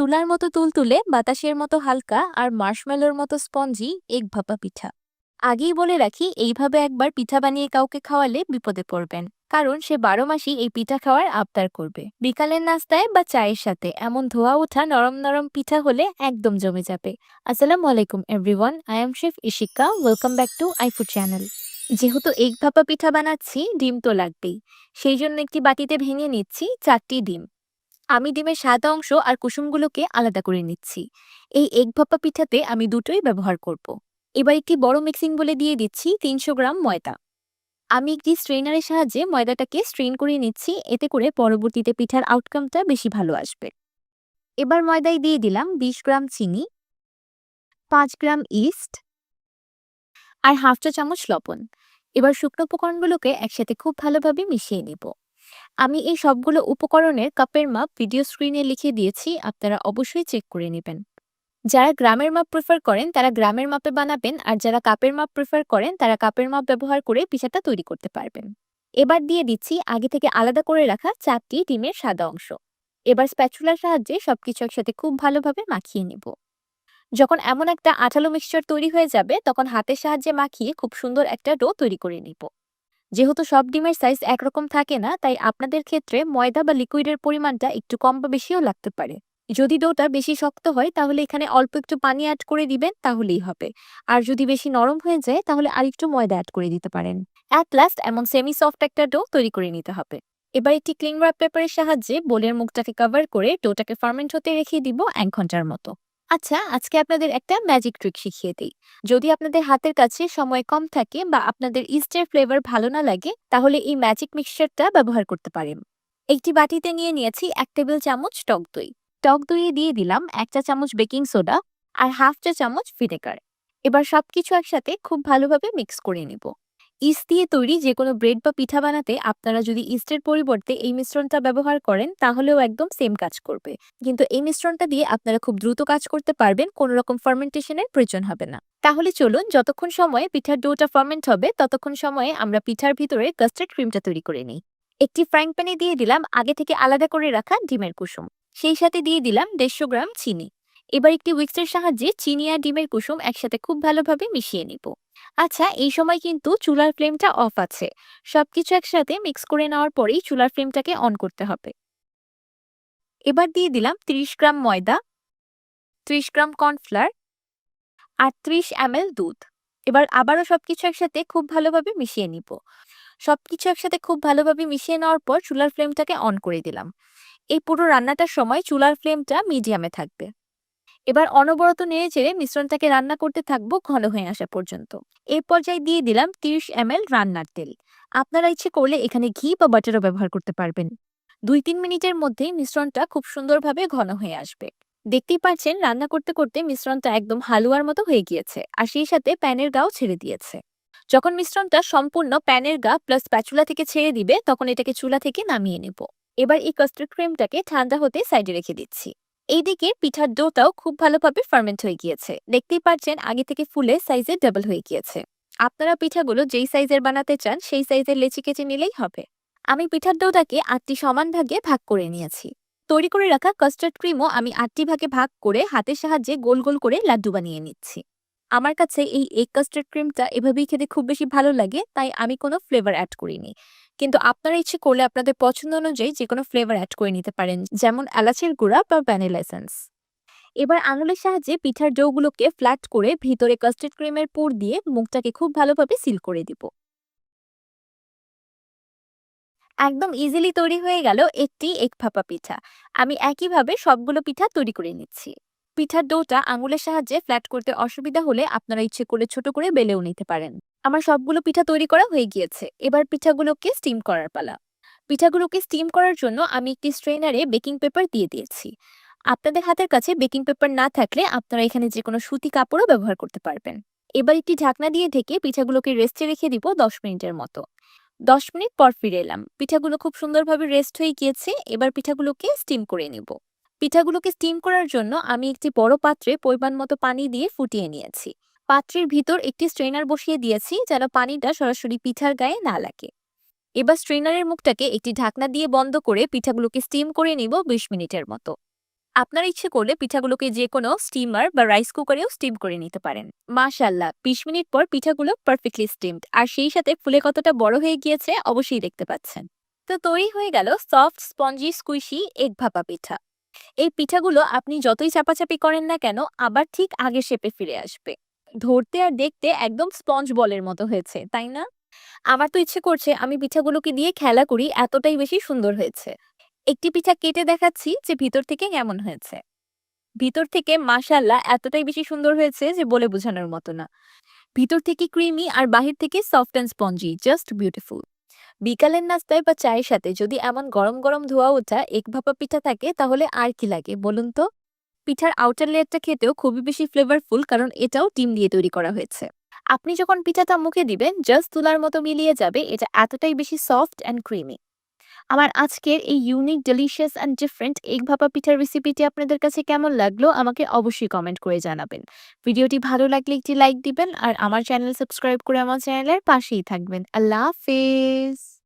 তুলার মতো তুলতুলে, বাতাসের মতো হালকা আর মার্শমেলোর মতো স্পঞ্জি এক ভাপা পিঠা। আগেই বলে রাখি, এইভাবে একবার পিঠা বানিয়ে কাউকে খাওয়ালে বিপদে পড়বেন। কারণ সে বারো মাসই এই পিঠা খাওয়ার আবদার করবে। বিকালের নাস্তায় বা চায়ের সাথে এমন ধোয়া ওঠা নরম নরম পিঠা হলে একদম জমে যাবে। আসসালামু আলাইকুম, everyone. I am chef Ishika. Welcome back to iFood channel. যেহেতু এক ভাপা পিঠা বানাচ্ছি, ডিম তো লাগবেই। সেই জন্য একটি বাটিতে ভেঙে নিচ্ছি চারটি ডিম। আমি ডিমের সাদা অংশ আর কুসুমগুলোকে আলাদা করে নিচ্ছি। এই এগ ভাপা পিঠাতে আমি দুটোই ব্যবহার করব। এবার একটি বড় মিক্সিং বলে দিয়ে দিচ্ছি তিনশো গ্রাম ময়দা। আমি একটি স্ট্রেনারের সাহায্যে ময়দাটাকে স্ট্রেন করে নিচ্ছি, এতে করে পরবর্তীতে পিঠার আউটকামটা বেশি ভালো আসবে। এবার ময়দায় দিয়ে দিলাম বিশ গ্রাম চিনি, পাঁচ গ্রাম ইস্ট আর হাফ চা চামচ লবণ। এবার শুকনো উপকরণগুলোকে একসাথে খুব ভালোভাবে মিশিয়ে নিব। আমি এই সবগুলো উপকরণের কাপের মাপ ভিডিও স্ক্রিনে লিখে দিয়েছি, আপনারা অবশ্যই চেক করে নেবেন। যারা গ্রামের মাপ প্রেফার করেন, তারা গ্রামের মাপে বানাবেন, আর যারা কাপের মাপ প্রেফার করেন, তারা কাপের মাপ ব্যবহার করে পিঠাটা তৈরি করতে পারবেন। এবার দিয়ে দিচ্ছি আগে থেকে আলাদা করে রাখা চারটি ডিমের সাদা অংশ। এবার স্প্যাচুলার সাহায্যে সবকিছু একসাথে খুব ভালোভাবে মাখিয়ে নেব। যখন এমন একটা আঠালো মিক্সচার তৈরি হয়ে যাবে, তখন হাতের সাহায্যে মাখিয়ে খুব সুন্দর একটা ডো তৈরি করে নিব। যেহেতু সব ডিমের সাইজ একরকম থাকে না, তাই আপনাদের ক্ষেত্রে ময়দা বা লিকুইডের পরিমাণটা একটু কম বা বেশিও লাগতে পারে। যদি ডোটা বেশি শক্ত হয়, তাহলে এখানে অল্প একটু পানি অ্যাড করে দিবেন, তাহলেই হবে। আর যদি বেশি নরম হয়ে যায়, তাহলে আরেকটু ময়দা অ্যাড করে দিতে পারেন। অ্যাট লাস্ট এমন সেমি সফট একটা ডো তৈরি করে নিতে হবে। এবার একটি ক্লিং র্যাপ পেপারের সাহায্যে বোলের মুখটাকে কভার করে ডোটাকে ফার্মেন্ট হতে রেখে দিব এক ঘণ্টার মতো। আচ্ছা আজকে আপনাদের একটা ম্যাজিক ট্রিক শিখিয়ে দিই। যদি আপনাদের হাতের কাছে সময় কম থাকে বা আপনাদের ইস্টের ফ্লেভার ভালো না লাগে, তাহলে এই ম্যাজিক মিক্সচারটা ব্যবহার করতে পারেন। একটি বাটিতে নিয়ে নিয়েছি এক টেবিল চামচ টক দই। টক দইয়ে দিয়ে দিলাম এক চা চামচ বেকিং সোডা আর হাফ চা চামচ ভিনেগার এবার সবকিছু একসাথে খুব ভালোভাবে মিক্স করে নিব। ইস্ট দিয়ে তৈরি যে কোনো ব্রেড বা পিঠা বানাতে আপনারা যদি ইস্টের পরিবর্তে এই মিশ্রণটা ব্যবহার করেন, তাহলেও একদম সেম কাজ করবে। কিন্তু এই মিশ্রণটা দিয়ে আপনারা খুব দ্রুত কাজ করতে পারবেন, কোনো রকম ফার্মেন্টেশনের প্রয়োজন হবে না। তাহলে চলুন, যতক্ষণ সময়ে পিঠার ডোটা ফার্মেন্ট হবে, ততক্ষণ সময়ে আমরা পিঠার ভিতরে কাস্টার্ড ক্রিমটা তৈরি করে নিই। একটি ফ্রাইং প্যানে দিয়ে দিলাম আগে থেকে আলাদা করে রাখা ডিমের কুসুম। সেই সাথে দিয়ে দিলাম দেড়শো গ্রাম চিনি। এবার একটি উইক্সের সাহায্যে চিনি আর ডিমের কুসুম একসাথে খুব ভালোভাবে মিশিয়ে নিব। আচ্ছা এই সময় কিন্তু চুলার ফ্লেমটা অফ আছে। সবকিছু একসাথে মিক্স করে নেওয়ার পরেই চুলার ফ্লেমটাকে অন করতে হবে। এবার দিয়ে দিলাম ৩০ গ্রাম ময়দা ৩০ গ্রাম কর্নফ্লাওয়ার আর ৩০ এম দুধ। এবার আবারও সবকিছু একসাথে খুব ভালোভাবে মিশিয়ে নিব। সবকিছু একসাথে খুব ভালোভাবে মিশিয়ে নেওয়ার পর চুলার ফ্লেমটাকে অন করে দিলাম। এই পুরো রান্নাটার সময় চুলার ফ্লেমটা মিডিয়ামে থাকবে। এবার অনবরত নেড়ে চেড়ে মিশ্রণটাকে রান্না করতে থাকব ঘন হয়ে আসা পর্যন্ত। এই পর্যায়ে দিয়ে দিলাম তিরিশ এম রান্নার তেল। আপনারা ইচ্ছে করলে এখানে ঘি বা বাটারও ব্যবহার করতে পারবেন। দুই তিন মিনিটের মধ্যেই মিশ্রণটা খুব সুন্দরভাবে ঘন হয়ে আসবে। দেখতেই পাচ্ছেন রান্না করতে করতে মিশ্রণটা একদম হালুয়ার মতো হয়ে গিয়েছে আর সেই সাথে প্যানের গাও ছেড়ে দিয়েছে। যখন মিশ্রণটা সম্পূর্ণ প্যানের গা প্লাস প্যাচুলা থেকে ছেড়ে দিবে তখন এটাকে চুলা থেকে নামিয়ে নেব। এবার এই কাস্টার্ড ক্রিমটাকে ঠান্ডা হতে সাইডে রেখে দিচ্ছি। এইদিকে পিঠার ডোটাও খুব ভালোভাবে ফার্মেন্ট হয়ে গিয়েছে। দেখতেই পাচ্ছেন, আগে থেকে ফুলে সাইজে ডাবল হয়ে গিয়েছে। আপনারা পিঠাগুলো যেই সাইজের বানাতে চান, সেই সাইজের লেচি কেচে নিলেই হবে। আমি পিঠার ডোটাকে আটটি সমান ভাগে ভাগ করে নিয়েছি। তৈরি করে রাখা কাস্টার্ড ক্রিমও আমি আটটি ভাগে ভাগ করে হাতের সাহায্যে গোল গোল করে লাড্ডু বানিয়ে নিচ্ছি। আমার কাছে এই এগ কাস্টার্ড ক্রিমটা এভাবেই খেতে খুব বেশি ভালো লাগে, তাই আমি কোনো ফ্লেভার অ্যাড করিনি। কিন্তু আপনারা ইচ্ছে করলে আপনাদের পছন্দ অনুযায়ী যে কোনো ফ্লেভার অ্যাড করে নিতে পারেন, যেমন এলাচের গুঁড়া বা ভ্যানিলা এসেন্স এবার আঙুলের সাহায্যে পিঠার ডোগুলোকে ফ্ল্যাট করে ভিতরে কাস্টার্ড ক্রিমের পুর দিয়ে মুখটাকে খুব ভালোভাবে সিল করে দিব। একদম ইজিলি তৈরি হয়ে গেল একটি এক ফাপা পিঠা। আমি একইভাবে সবগুলো পিঠা তৈরি করে নিচ্ছি। পিঠার ডোটা আঙুলের সাহায্যে ফ্ল্যাট করতে অসুবিধা হলে আপনারা ইচ্ছে করে ছোট করে বেলেও নিতে পারেন। আমার সবগুলো পিঠা তৈরি করা হয়ে গিয়েছে। এবার পিঠাগুলোকে স্টিম করার পালা। পিঠাগুলোকে স্টিম করার জন্য আমি একটি স্ট্রেনারে বেকিং পেপার দিয়ে দিয়েছি। আপনাদের হাতের কাছে বেকিং পেপার না থাকলে আপনারা এখানে যে কোনো সুতি কাপড়ও ব্যবহার করতে পারবেন। এবার একটি ঢাকনা দিয়ে ঢেকে পিঠাগুলোকে রেস্টে রেখে দিব দশ মিনিটের মতো। দশ মিনিট পর ফিরে এলাম। পিঠাগুলো খুব সুন্দরভাবে রেস্ট হয়ে গিয়েছে। এবার পিঠাগুলোকে স্টিম করে নিব। পিঠাগুলোকে স্টিম করার জন্য আমি একটি বড় পাত্রে পরিমাণ মতো পানি দিয়ে ফুটিয়ে নিয়েছি। পাত্রের ভিতর একটি স্ট্রেনার বসিয়ে দিয়েছি যেন পানিটা সরাসরি পিঠার গায়ে না লাগে। এবার স্ট্রেনারের মুখটাকে একটি ঢাকনা দিয়ে বন্ধ করে পিঠাগুলোকে স্টিম করে নিব বিশ মিনিটের মতো। আপনার ইচ্ছে করলে পিঠাগুলোকে যে কোনো স্টিমার বা রাইস কুকারেও স্টিম করে নিতে পারেন। মাশাল্লাহ বিশ মিনিট পর পিঠাগুলো পারফেক্টলি স্টিমড আর সেই সাথে ফুলে কতটা বড় হয়ে গিয়েছে অবশ্যই দেখতে পাচ্ছেন। তো তৈরি হয়ে গেল সফট স্পঞ্জি স্কুইশি এগ ভাপা পিঠা। এই পিঠাগুলো আপনি যতই চাপাচাপি করেন না কেন, আবার ঠিক আগের শেপে ফিরে আসবে। ধরতে আর দেখতে একদম স্পঞ্জ বলের মতো হয়েছে, তাই না? আমার তো ইচ্ছে করছে আমি পিঠাগুলোকে দিয়ে খেলা করি, এতটাই বেশি সুন্দর হয়েছে। একটি পিঠা কেটে দেখাচ্ছি যে ভিতর থেকে কেমন হয়েছে। ভিতর থেকে মাশাল্লাহ এতটাই বেশি সুন্দর হয়েছে যে বলে বোঝানোর মতো না। ভিতর থেকে ক্রিমি আর বাহির থেকে soft and spongy just beautiful বিকালের নাস্তায় বা চায়ের সাথে যদি এমন গরম গরম ধোয়া ওঠা এক ভাপা পিঠা থাকে, তাহলে আর কি লাগে বলুন তো? পিঠার আউটার লেয়ারটা খেতেও খুবই বেশি ফ্লেভারফুল কারণ এটাও ডিম দিয়ে তৈরি করা হয়েছে। আপনি যখন পিঠাটা মুখে দিবেন জাস্ট তুলার মতো মিলিয়ে যাবে, এটা এতটাই বেশি সফট অ্যান্ড ক্রিমি আমার আজকের এই unique delicious and different egg ভাপা পিঠার রেসিপিটি আপনাদের কাছে কেমন লাগল, আমাকে অবশ্যই কমেন্ট করে জানাবেন। ভিডিওটি ভালো লাগলে একটি লাইক দিবেন, আর আমার চ্যানেল সাবস্ক্রাইব করে আমার চ্যানেলের পাশেই থাকবেন। আল্লাহ হাফেজ!